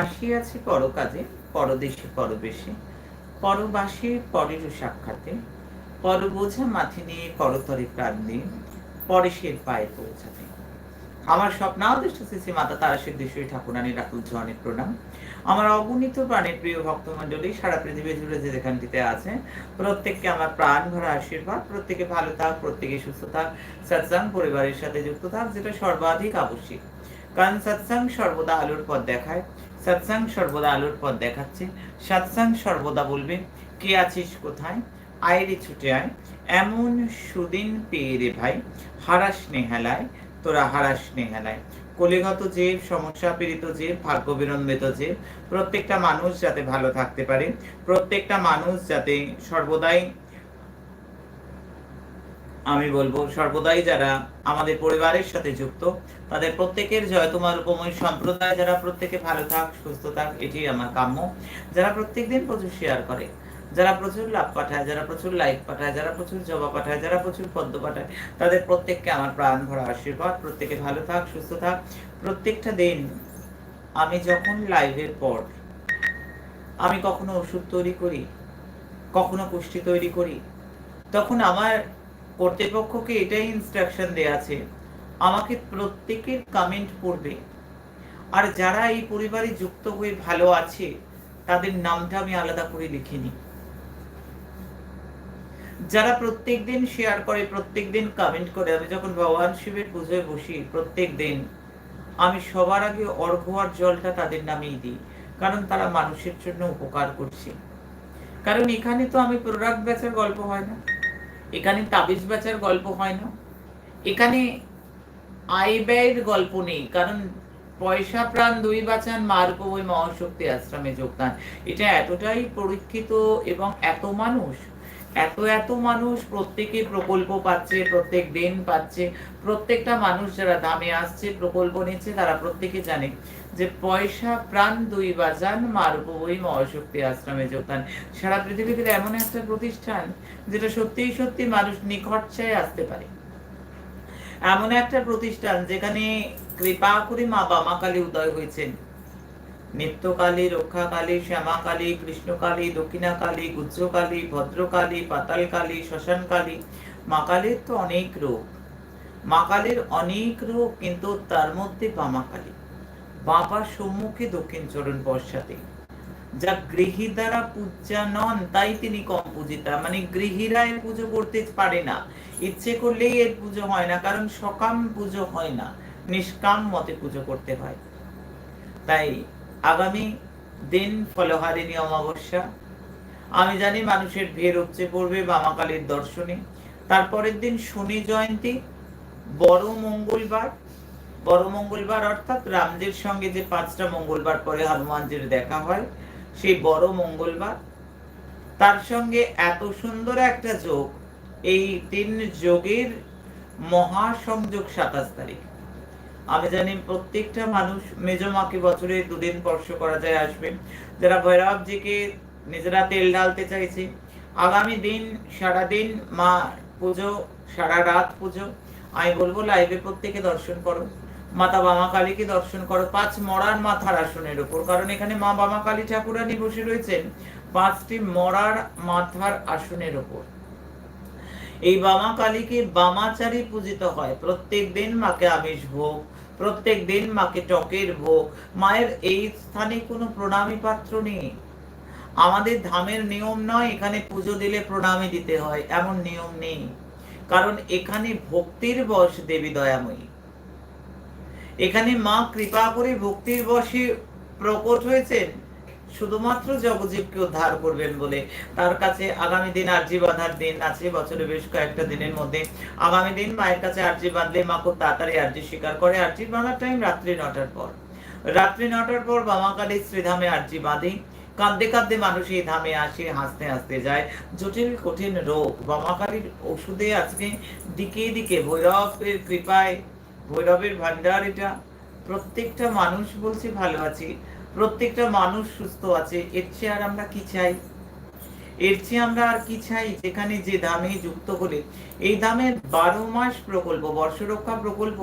আসিয়াছি পরকাজে, পরদেশে পরবেশে, পরবাসে পরের সাক্ষাতে পর বোঝা মাথে নিয়ে করতরে প্রাণ দিয়ে পরেশের পায়ে পৌঁছাতে। আমার স্বপ্নাদৃষ্ট শ্রী মাতা তারা সিদ্ধেশ্বরী ঠাকুরানী রাকুল জনের প্রণাম। আমার অগণিত প্রাণের প্রিয় ভক্তমণ্ডলী, সারা পৃথিবী জুড়ে যে যেখানটিতে আছে, প্রত্যেককে আমার প্রাণ ভরা আশীর্বাদ, প্রত্যেকে ভালো থাক, প্রত্যেকে সুস্থ থাক সৎসাং পরিবারের সাথে যুক্ত থাক, যেটা সর্বাধিক আবশ্যিক। কারণ সৎসাং সর্বদা আলোর পথ দেখায় সৎসাং সর্বদা আলোর পথ দেখাচ্ছে। সৎসাং সর্বদা বলবে, কে আছিস কোথায়? আয়রে ছুটে আয়। এমন সুদিন পেয়ে রে ভাই, হারাস নেহালায়, তোরা হারাস নেহালায়। কলিগত যে সমস্যা পীড়িত যে ভাগ্য বিরম্বিত যে প্রত্যেকটা মানুষ যাতে ভালো থাকতে পারে, প্রত্যেকটা মানুষ যাতে সর্বদাই আমি বলব, সর্বদাই যারা আমাদের পরিবারের সাথে যুক্ত, তাদের প্রত্যেকের জয় তোমার উপময় সম্প্রদায়। যারা প্রত্যেকে ভালো থাক, সুস্থ থাক এটি আমার কাম্য। যারা প্রত্যেক দিন প্রচুর শেয়ার করে, যারা প্রচুর লাভ পাঠায়, যারা প্রচুর লাইক পাঠায়, যারা প্রচুর জবা পাঠায়, যারা প্রচুর পদ্ম পাঠায়, তাদের প্রত্যেককে আমার প্রাণ ভরা আশীর্বাদ। প্রত্যেকে ভালো থাক, সুস্থ থাক। প্রত্যেকটা দিন আমি যখন লাইভের পর, আমি কখনো ওষুধ তৈরি করি, কখনো পুষ্টি তৈরি করি, তখন আমার কর্তৃপক্ষকে এটাই ইনস্ট্রাকশন দেয়া আছে, আমাকে প্রত্যেকের কমেন্ট পড়বে। আর যারা এই পরিবারে যুক্ত হয়ে ভালো আছে, তাদের নামটা আমি আলাদা করে লিখিনি যারা প্রত্যেক দিন শেয়ার করে, প্রত্যেক দিন কমেন্ট করে, আমি যখন ভগবান শিবের পুজোয় বসি প্রত্যেক দিন, আমি সবার আগে অর্ঘ্য আর জলটা তাদের নামেই দিই, কারণ তারা মানুষের জন্য উপকার করছে। কারণ এখানে তো আমি প্রোডাক্ট বেচার গল্প হয় না। এখানে তাবিজ বেচার গল্প হয় না। এখানে আয় ব্যয়ের গল্প নেই, কারণ পয়সা প্রাণ দুই বাঁচান, মার্গ ওই মহাশক্তি আশ্রমে যোগদান। এটা এতটাই পরীক্ষিত এবং এত মানুষ এত এত মানুষ প্রত্যেকে প্রকল্প পাচ্ছে, প্রত্যেক দিন পাচ্ছে, প্রত্যেকটা মানুষ যারা দামে আসছে, প্রকল্প নিচ্ছে, তারা প্রত্যেকে জানে যে পয়সা প্রাণ দুই বাজান, মারব ওই মহাশক্তি আশ্রমে যোগদান। সারা পৃথিবীতে এমন একটা প্রতিষ্ঠান যেটা সত্যিই সত্যি মানুষ নিখরচায় আসতে পারে। এমন একটা প্রতিষ্ঠান যেখানে কৃপা করে মা বামা কালী উদয় হয়েছেন। নিত্যকালী, রক্ষাকালী, শ্যামাকালী, কৃষ্ণকালী, দক্ষিণাকালী গুজ্জকালী ভদ্রকালী, পাতালকালী, শ্মশানকালী। মা কালীর তো অনেক রূপ। মা কালীর অনেক রূপ, কিন্তু তার মধ্যে বামা কালী। বাবার সম্মুখে দক্ষিণ চরণ বর্ষাতে যা গৃহী দ্বারা পূজা নন, তাই তিনি কম পূজিতা। মানে গৃহীরা এর পুজো করতে পারে না। ইচ্ছে করলেই এর পুজো হয় না, কারণ সকাম পুজো হয় না। নিষ্কাম মতে পুজো করতে হয়। তাই আগামী দিন ফলহারিণী অমাবস্যা। আমি জানি মানুষের ভিড় উপচে পড়বে বামাকালীর দর্শনে। তারপরের দিন শনি জয়ন্তী, বড় মঙ্গলবার। বড় মঙ্গলবার অর্থাৎ রামজির সঙ্গে যে পাঁচটা মঙ্গলবার পরে হনুমানজির দেখা হয়, সেই বড় মঙ্গলবার। তার সঙ্গে এত সুন্দর একটা যোগ, এই তিন যোগের মহাসংযোগ সাতাশ তারিখ। আমি জানি প্রত্যেকটা মানুষ মেজ মাকে বছরে দুদিন স্পর্শ করা যায় আসবেন যারা ভৈরবজিকে নিজেরা তেল ঢালতে চাইছে, আগামী দিন সারা দিন মা পুজো, সারা রাত পুজো। আমি বলব লাইভে প্রত্যেকে দর্শন করো। মাতা বামা কালীকে দর্শন করো। পাঁচ মরার মাথার আসনের উপর। কারণ এখানে মা বামা কালী ঠাকুরানি বসে রয়েছেন পাঁচটি মরার মাথার আসনের উপর। এই বামা কালীকে বামাচারী পূজিত হয়। প্রত্যেক দিন মাকে আমিষ ভোগ প্রত্যেক দিন মাকে টকের ভোগ। মায়ের এই স্থানে কোনো প্রণামী পাত্র নেই। আমাদের ধামের নিয়ম নয়, এখানে পুজো দিলে প্রণামী দিতে হয়, এমন নিয়ম নেই। কারণ এখানে ভক্তির বশ দেবী দয়াময়ী। এখানে মা কৃপা করে ভক্তির বশে প্রকট হয়েছেন। শুধুমাত্র জগজীবকে উদ্ধার করবেন বলে তার কাছে আগামী দিন আর্জি বাঁধার দিন আছে। বছরে বেশ কয়েকটা দিনের মধ্যে আগামী দিন মায়ের কাছে আর্জি বাঁধলে মা খুব তাড়াতাড়ি আর্জি স্বীকার করে। আর্জি বাঁধার টাইম রাত্রি নটার পর। রাত্রি নটার পর বামাকালী শ্রীধামে আর্জি বাঁধে। কাঁদতে কাঁদতে মানুষ এই ধামে আসে, হাসতে হাসতে যায়। জটিল, কঠিন রোগ। বামাকালীর ওষুধে আজকে দিকে দিকে ভৈরবের কৃপায়, ভৈরবের ভান্ডার এটা। প্রত্যেকটা মানুষ বলছে, ভালো আছি। প্রত্যেকটা মানুষ সুস্থ আছে। এর চেয়ে আর আমরা কি চাই? এর চেয়ে আমরা আর কি চাই? যেখানে যে দামে যুক্ত হলে। এই দামে বারো মাস প্রকল্প, বর্ষরক্ষা প্রকল্প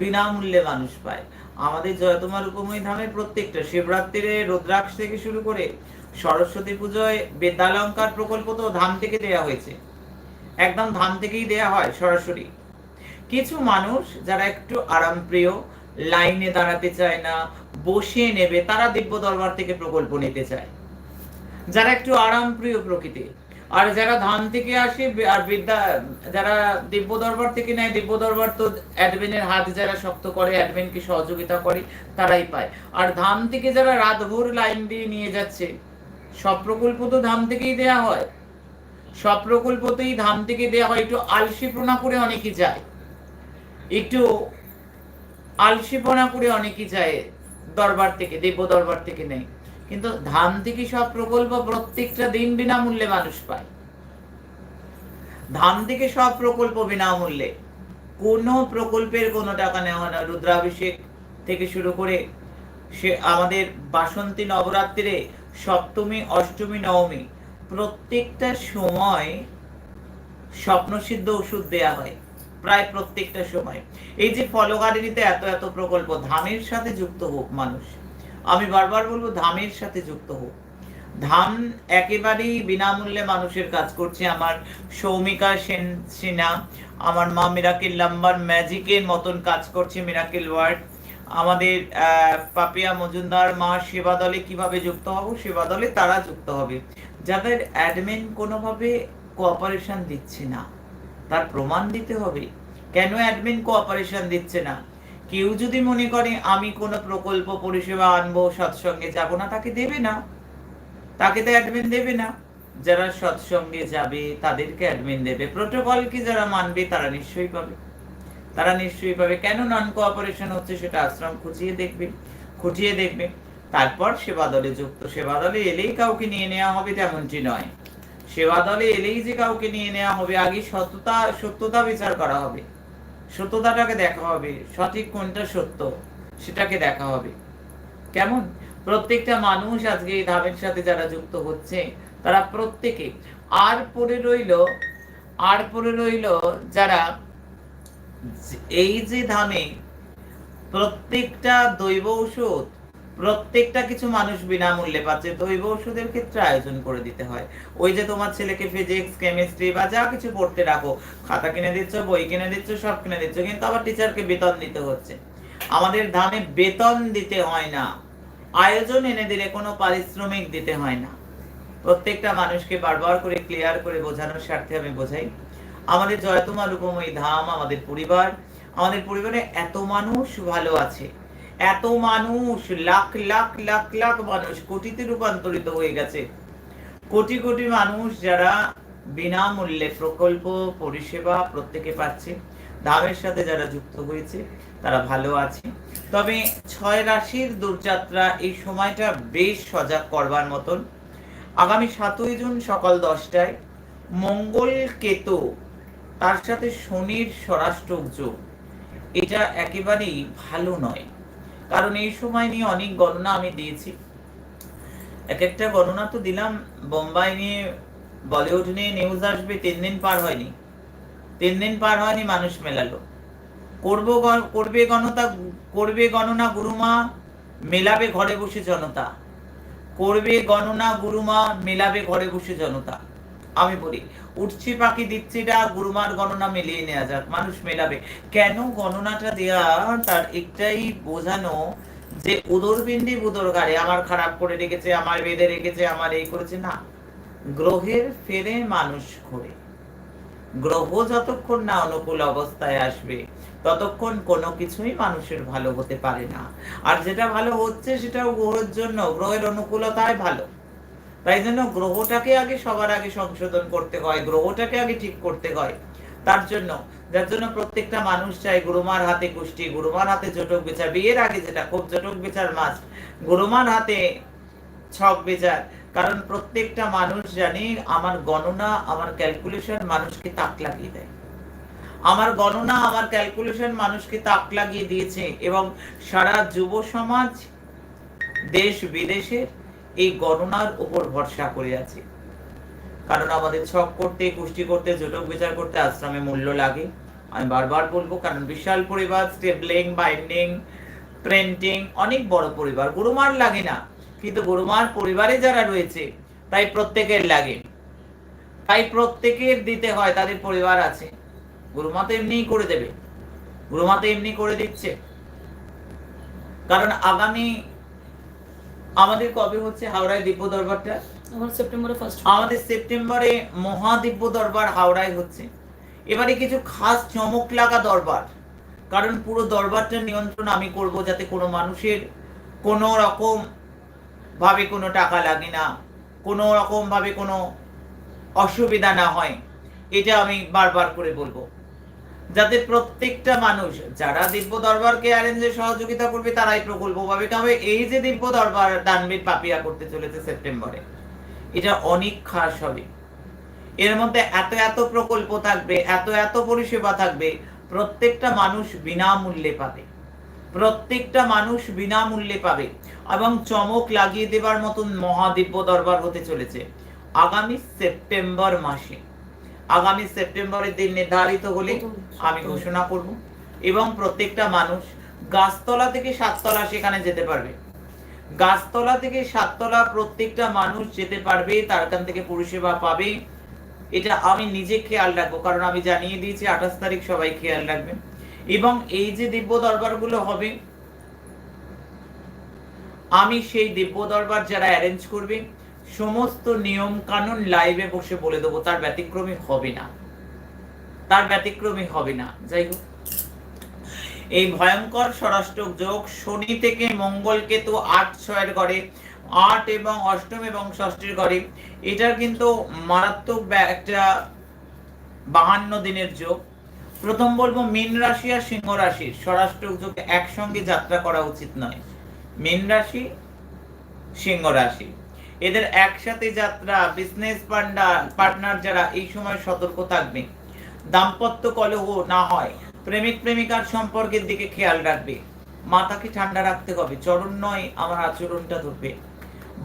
বিনামূল্যে মানুষ পায়। আমাদের জয়তমার উপময় ধামের প্রত্যেকটা শিবরাত্রিরে রুদ্রাক্ষ থেকে শুরু করে সরস্বতী পুজোয় বেদালঙ্কার প্রকল্প তো ধাম থেকে দেয়া হয়েছে। একদম ধাম থেকেই দেয়া হয় সরাসরি। কিছু মানুষ যারা একটু আরামপ্রিয় লাইনে দাঁড়াতে চায় না, বসে নেবে, তারা দিব্য দরবার থেকে প্রকল্প নিতে চায়। যারা একটু আরামপ্রিয় প্রকৃতি আর যারা ধাম থেকে আসে, আর বিদ্যা, যারা দিব্য দরবার থেকে নেয়, দিব্য দরবার তো অ্যাডমিনের হাত যারা শক্ত করে অ্যাডমিনকে সহযোগিতা করে, তারাই পায়। আর ধাম থেকে যারা রাতভর লাইন দিয়ে নিয়ে যাচ্ছে, সব প্রকল্প তো ধাম থেকেই দেয়া হয়। সব প্রকল্পতেই ধাম থেকে দেয়া হয়, একটু আলসিপনা করে অনেকে যায়। একটু আলসিপনা করে অনেকে যায় দরবার থেকে, দিব্য দরবার থেকে নেই কিন্তু ধাম থেকে সব প্রকল্প প্রত্যেকটা দিন বিনামূল্যে মানুষ পায়। ধাম থেকে সব প্রকল্প বিনামূল্যে। কোনো প্রকল্পের কোনো টাকা নেওয়া না। রুদ্রাভিষেক থেকে শুরু করে সে আমাদের বাসন্তী নবরাত্রিরে সপ্তমী, অষ্টমী, নবমী প্রত্যেকটা সময় স্বপ্নসিদ্ধ ওষুধ দেয়া হয়। প্রায় প্রত্যেকটা সময়। এই যে ফলগাড়িতে এত এত প্রকল্প ধামের সাথে যুক্ত হোক মানুষ। আমি বারবার বলব ধামের সাথে যুক্ত হোক। ধাম একেবারেই বিনামূল্যে মানুষের কাজ করছে। আমার সৌমিকা সেন, সিনহা, আমার মা মিরাকেল লাম্বার ম্যাজিকের মতন কাজ করছে মিরাকেল ওয়ার্ড। আমাদের পাপিয়া মজুমদার মা সেবা দলে কীভাবে যুক্ত হব? সেবা দলে তারা যুক্ত হবে। যাদের অ্যাডমিন কোনোভাবে কোঅপারেশন দিচ্ছে না। তার প্রমাণ দিতে হবে। কেন অ্যাডমিন কোঅপারেশন দিচ্ছে না? কেউ যদি মনে করে আমি কোনো প্রকল্প পরিষেবা আনব, সৎসঙ্গে যাব না, তাকে দেবে না। তাকে তো অ্যাডমিন দেবে না। যারা সৎসঙ্গে যাবে, তাদেরকে অ্যাডমিন দেবে। প্রোটোকল কি যারা মানবে, তারা নিশ্চয়ই পাবে। তারা নিশ্চয়ই পাবে। কেন নন কোঅপারেশন হচ্ছে সেটা আশ্রম খুঁজিয়ে দেখবে খুঁটিয়ে দেখবে। তারপর সেবা দলে যুক্ত। সেবা দলে এলেই কাউকে নিয়ে নেওয়া হবে তেমনটি নয়। সেবা দলে এলেই যে কাউকে নিয়ে নেওয়া হবে, আগে সত্যতা সত্যতা বিচার করা হবে। সত্যতাটাকে দেখা হবে, সঠিক কোনটা সত্য সেটাকে দেখা হবে। কেমন? প্রত্যেকটা মানুষ আজকে এই ধামের সাথে যারা যুক্ত হচ্ছে, তারা প্রত্যেকে আর পড়ে রইল, আর পড়ে রইল যারা এই যে ধামে প্রত্যেকটা দৈব ঔষধ প্রত্যেকটা কিছু মানুষ বিনামূল্যে পাচ্ছে দৈব ওষুধের ক্ষেত্রে আয়োজন করে দিতে হয়। ওই যে তোমার ছেলেকে ফিজিক্স কেমিস্ট্রি বা যা কিছু পড়তে রাখো, খাতা কিনে দিচ্ছ, বই কিনে দিচ্ছ, সব কিনে দিচ্ছ, কিন্তু আবার টিচারকে বেতন দিতে হচ্ছে। আমাদের ধামে বেতন দিতে হয় না। আয়োজন এনে দিলে কোনো পারিশ্রমিক দিতে হয় না। প্রত্যেকটা মানুষকে বারবার করে ক্লিয়ার করে বোঝানোর স্বার্থে আমি বোঝাই। আমাদের জয়তুমা রূপময়ী ধাম, আমাদের পরিবার, আমাদের পরিবারে এত মানুষ ভালো আছে। এত মানুষ, লাখ লাখ লাখ লাখ মানুষ কোটিতে রূপান্তরিত হয়ে গেছে। কোটি কোটি মানুষ যারা বিনামূল্যে প্রকল্প, পরিষেবা প্রত্যেকে পাচ্ছে ধামের সাথে যারা যুক্ত হয়েছে, তারা ভালো আছে। তবে ছয় রাশির দূরযাত্রা এই সময়টা বেশ সজাগ করবার মতন। আগামী সাতই জুন সকাল দশটায় মঙ্গল কেতু, তার সাথে শনির স্বরাষ্ট্র যোগ এটা একেবারেই ভালো নয়। কারণ এই সময় নিয়ে অনেক গণনা আমি দিয়েছি। এক একটা গণনা তো দিলাম, বোম্বাই নিয়ে, বলিউড নিয়ে নিউজ আসবে, তিন দিন পার হয়নি। তিন দিন পার হয়নি, মানুষ মেলালো। করব করবে গণতা, করবে গণনা গুরুমা, মেলাবে ঘরে বসে জনতা। করবে গণনা গুরুমা, মেলাবে ঘরে বসে জনতা। আমি বলি, উঠছি পাখি, দিচ্ছিটা গুরুমার গণনা মিলিয়ে নেওয়া যাক, মানুষ মেলাবে। কেন গণনাটা দেয়া? তার একটাই বোঝানো যে উদরপিণ্ডি বুদর গাড়ে আমার খারাপ করে রেখেছে, আমার বেঁধে রেখেছে, আমার এই করেছে। না, গ্রহের ফেরে মানুষ ঘোরে। গ্রহ যতক্ষণ না অনুকূল অবস্থায় আসবে, ততক্ষণ কোনো কিছুই মানুষের ভালো হতে পারে না। আর যেটা ভালো হচ্ছে, সেটাও গ্রহের জন্য। গ্রহের অনুকূলতায় ভালো। তাই জন্য গ্রহটাকে আগে সবার আগে সংশোধন করতে হয়, গ্রহটাকে আগে ঠিক করতে হয়। তার জন্য, যার জন্য প্রত্যেকটা মানুষ চায় গুরুমার হাতে কুষ্টি, গুরুমার হাতে জটক বিচার। বিয়ের আগে যেটা, খুব জটক বিচার মাছ গুরুমার হাতে ছক বিচার। কারণ প্রত্যেকটা মানুষ জানে আমার গণনা, আমার ক্যালকুলেশন মানুষকে তাক লাগিয়ে দেয়। আমার গণনা, আমার ক্যালকুলেশন মানুষকে তাক লাগিয়ে দিয়েছে এবং সারা যুব সমাজ দেশ বিদেশের এই গণনার উপর ভরসা করে আছে কারণ আমাদের ছক করতে কুষ্টি করতে, জটক বিচার করতে আশ্রমে মূল্য লাগে। আমি বারবার বলব, কারণ বিশাল পরিবার স্টেবলিং বাইন্ডিং, প্রিন্টিং, অনেক বড় পরিবার। গুরুমার লাগে না, কিন্তু গুরুমার পরিবারে যারা রয়েছে, তাই প্রত্যেকের লাগে। তাই প্রত্যেকের দিতে হয়, তাদের পরিবার আছে। গুরুমা তো এমনিই করে দেবে। গুরুমা তো এমনি করে দিচ্ছে। কারণ আগামী আমাদের কবে হচ্ছে হাওড়ায় দিব্য দরবারটা? সেপ্টেম্বরে ফার্স্ট আমাদের সেপ্টেম্বরে মহাদিব্য দরবার হাওড়ায় হচ্ছে। এবারে কিছু খাস চমক লাগা দরবার। কারণ পুরো দরবারটা নিয়ন্ত্রণ আমি করব যাতে কোনো মানুষের কোনো রকম ভাবে কোনো টাকা লাগে না কোনো রকম ভাবে কোনো অসুবিধা না হয়। এটা আমি বারবার করে বলব। যাতে প্রত্যেকটা মানুষ, যারা দিব্য দরবারকে অ্যারেঞ্জে সহযোগিতা করবে, তারাই প্রকল্প পাবে। তবে এই যে দিব্য দরবার দানবীর পাপিয়া করতে চলেছে সেপ্টেম্বরে, এটা অনেক খাস হবে। এর মধ্যে এত এত প্রকল্প থাকবে, এত এত পরিষেবা থাকবে, প্রত্যেকটা মানুষ বিনামূল্যে পাবে। প্রত্যেকটা মানুষ বিনামূল্যে পাবে এবং চমক লাগিয়ে দেবার মতন মহাদিব্য দরবার হতে চলেছে। আগামী সেপ্টেম্বর মাসে। আগামী সেপ্টেম্বরের দিন নির্ধারিত হলে আমি ঘোষণা করব। এবং প্রত্যেকটা মানুষ গাছতলা থেকে সাততলা সেখানে যেতে পারবে। গাছতলা থেকে সাততলা প্রত্যেকটা মানুষ যেতে পারবে তার কান থেকে পরিষেবা পাবে। এটা আমি নিজে খেয়াল রাখব কারণ আমি জানিয়ে দিয়েছি আঠাশ তারিখ সবাই খেয়াল রাখবেন এবং এই যে দিব্য দরবারগুলো হবে আমি সেই দিব্য দরবার যারা অ্যারেঞ্জ করবে সমস্ত নিয়ম কানুন লাইভে বসে বলে দেবো, তার ব্যতিক্রমী হবে না। তার ব্যতিক্রমী হবে না। যাই হোক। এই ভয়ঙ্কর ষড়াষ্টক যোগ শনি থেকে মঙ্গল কেতু আট ছয়ের ঘরে, আট এবং অষ্টম এবং ষষ্ঠীর ঘরে, এটা কিন্তু মারাত্মক একটা বাহান্ন দিনের যোগ। প্রথম বলব, মীন রাশি আর সিংহ রাশির স্বরাষ্ট্রক যোগ একসঙ্গে যাত্রা করা উচিত নয়। মীন রাশি, সিংহ রাশি। এদের একসাথে যাত্রা বিজনেস পার্টনার যারা, এই সময় সতর্ক থাকবে। দাম্পত্য কলহ না হয়, প্রেমিক প্রেমিকার সম্পর্কের দিকে খেয়াল রাখবে। মাথাকে ঠান্ডা রাখতে হবে, চরণ নয় আমার আচরণটা ধরবে।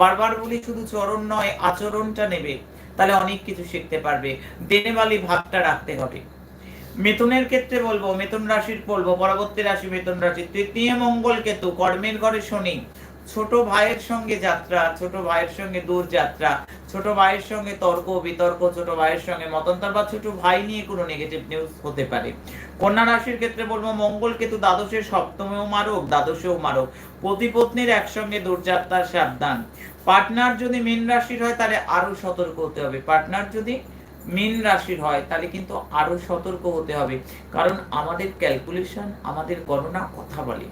বারবার বলি শুধু চরণ নয়, আচরণটা নেবে, তাহলে অনেক কিছু শিখতে পারবে। দেনেবালি ভাবটা রাখতে হবে। মিথুনের ক্ষেত্রে বলব, মিথুন রাশির বলব, পরবর্তী রাশি মিথুন রাশি, তৃতীয় মঙ্গল কেতু, কর্মের ঘরে শনি ছোট ভাইয়ের সঙ্গে যাত্রা, ছোট ভাইয়ের সঙ্গে দূর যাত্রা ছোট ভাইয়ের সঙ্গে তর্ক, বিতর্ক, ছোট ভাইয়ের সঙ্গে মতান্তর বা ছোট ভাই নিয়ে কোনো নেগেটিভ নিউজ হতে পারে। কন্যা রাশির ক্ষেত্রে বলব, মঙ্গল কেতু দ্বাদশের সপ্তমেও মারক, দ্বাদশেও মারক। পতি পত্নীর একসঙ্গে দূরযাত্রার সাবধান। পার্টনার যদি মীন রাশির হয়, তাহলে আরও সতর্ক হতে হবে। পার্টনার যদি মীন রাশির হয়, তাহলে কিন্তু আরও সতর্ক হতে হবে। কারণ আমাদের ক্যালকুলেশন আমাদের গণনা কথা বলে।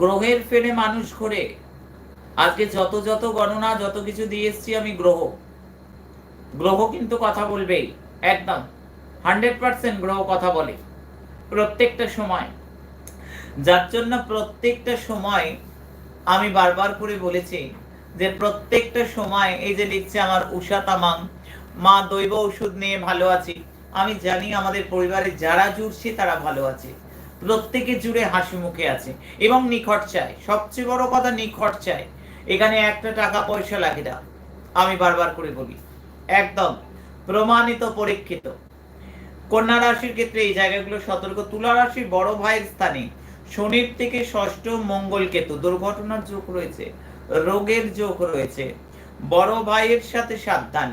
গ্রহের ফেলে মানুষ ঘোরে আজকে যত যত গণনা যত কিছু দিয়ে এসছি আমি গ্রহ। গ্রহ কিন্তু কথা বলবেই, একদম। হান্ড্রেড পার্সেন্ট গ্রহ কথা বলে, প্রত্যেকটা সময়। যার জন্য প্রত্যেকটা সময় আমি বারবার করে বলেছি যে প্রত্যেকটা সময় এই যে লিখছে আমার উষা তামাং, মা দৈব ওষুধ নিয়ে ভালো আছি। আমি জানি আমাদের পরিবারে যারা জুড়ছে তারা ভালো আছে। প্রত্যেকে জুড়ে হাসি মুখে আছে এবং নিখট চায় সবচেয়ে বড় কথা নিখট চায় এখানে একটা টাকা পয়সা লাগে না। আমি বারবার করে বলি, একদম প্রমাণিত পরীক্ষিত। কন্যা রাশির ক্ষেত্রে এই জায়গাগুলো সতর্ক। তুলা রাশির বড় ভাইয়ের স্থানে। শনির থেকে ষষ্ঠ মঙ্গল কেতু। দুর্ঘটনার যোগ রয়েছে, রোগের যোগ রয়েছে। বড় ভাইয়ের সাথে সাবধান।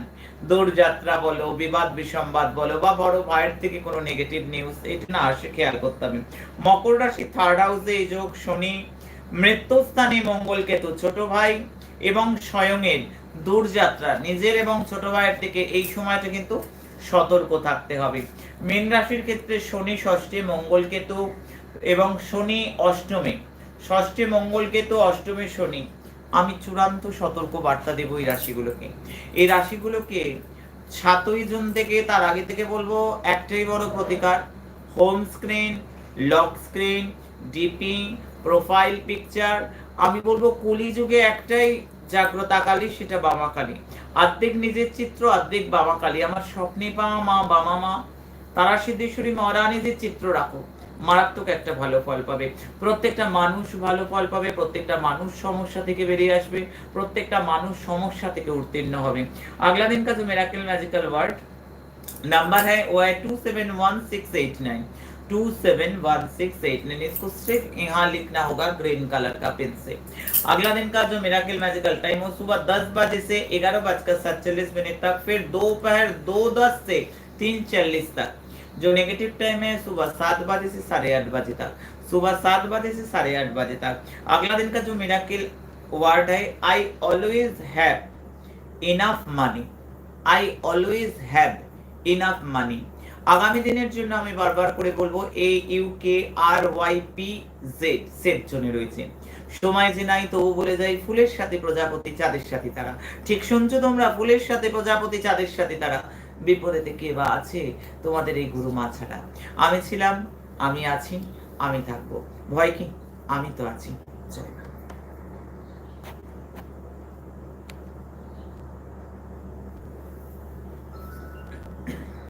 দৌড়যাত্রা বলো, বিবাদ, বিসম্বাদ বলো, বা বড় ভাইয়ের থেকে কোনো নেগেটিভ নিউজ এটা না আসে, খেয়াল করতে হবে। মকর রাশি থার্ড হাউসে এই যোগ শনি মৃত্যুস্থানে মঙ্গল কেতু ছোট ভাই এবং স্বয়ংের দূরযাত্রা। নিজের এবং ছোট ভাইয়ের থেকে এই সময়টা কিন্তু সতর্ক থাকতে হবে। মীন রাশির ক্ষেত্রে শনি ষষ্ঠী মঙ্গল কেতু এবং শনি অষ্টমে। ষষ্ঠী মঙ্গল কেতু অষ্টমে শনি। আমি চূড়ান্ত সতর্ক বার্তা দেবো এই রাশিগুলোকে। এই রাশিগুলোকে সাতই জুন থেকে, তার আগে থেকে বলব, একটাই বড় প্রতিকার, home screen, lock screen, DP profile picture আমি বলব কলিযুগে একটাই জাগ্রতা কালী সেটা বামা কালী আর্ধেক নিজের চিত্র, আর্ধেক বামা কালী আমার স্বপ্নে পাওয়া মা, বামা মা, তারা সিদ্ধেশ্বরী মহারানীদের চিত্র রাখো, মারাত্মক একটা ভালো ফল পাবে। প্রত্যেকটা মানুষ ভালো ফল পাবে, প্রত্যেকটা মানুষ সমস্যা থেকে বেরিয়ে আসবে, প্রত্যেকটা মানুষ সমস্যা থেকে উত্তীর্ণ হবে। আগলা দিন কাজ মেরাকেল ম্যাজিক্যাল ওয়ার্ড নাম্বার হ্যাঁ Y two seven one six eight nine. Two seven one six eight यानी इसको सिर्फ़ यहाँ लिखना होगा ग्रीन कलर का पिन से। अगला दिन का जो मेरा मैजिकल टाइम हो, सुबह दस बजे से ग्यारह बजकर सतचालीस मिनट तक, फिर दोपहर दो दस से तीन चालीस तक। जो नेगेटिव टाइम है, सुबह सात बजे से साढ़े आठ बजे तक। सुबह सात बजे से साढ़े आठ बजे तक। अगला दिन का जो मेरा वर्ड है I always have enough money I always have enough money আগামী দিনের জন্য আমি বারবার করে বলব A U K R Y P Z set জোনে রয়েছে। সময় যে নাই, তবু বলে যাই, ফুলের সাথে প্রজাপতি, চাঁদের সাথে তারা। ঠিক শুনছো তোমরা, ফুলের সাথে প্রজাপতি, চাঁদের সাথে তারা। বিপদেতে কে বা আছে? তোমাদের এই গুরু মা ছাড়া আমি ছিলাম, আমি আছি, আমি থাকব। ভয় কি? আমি তো আছি। জয়।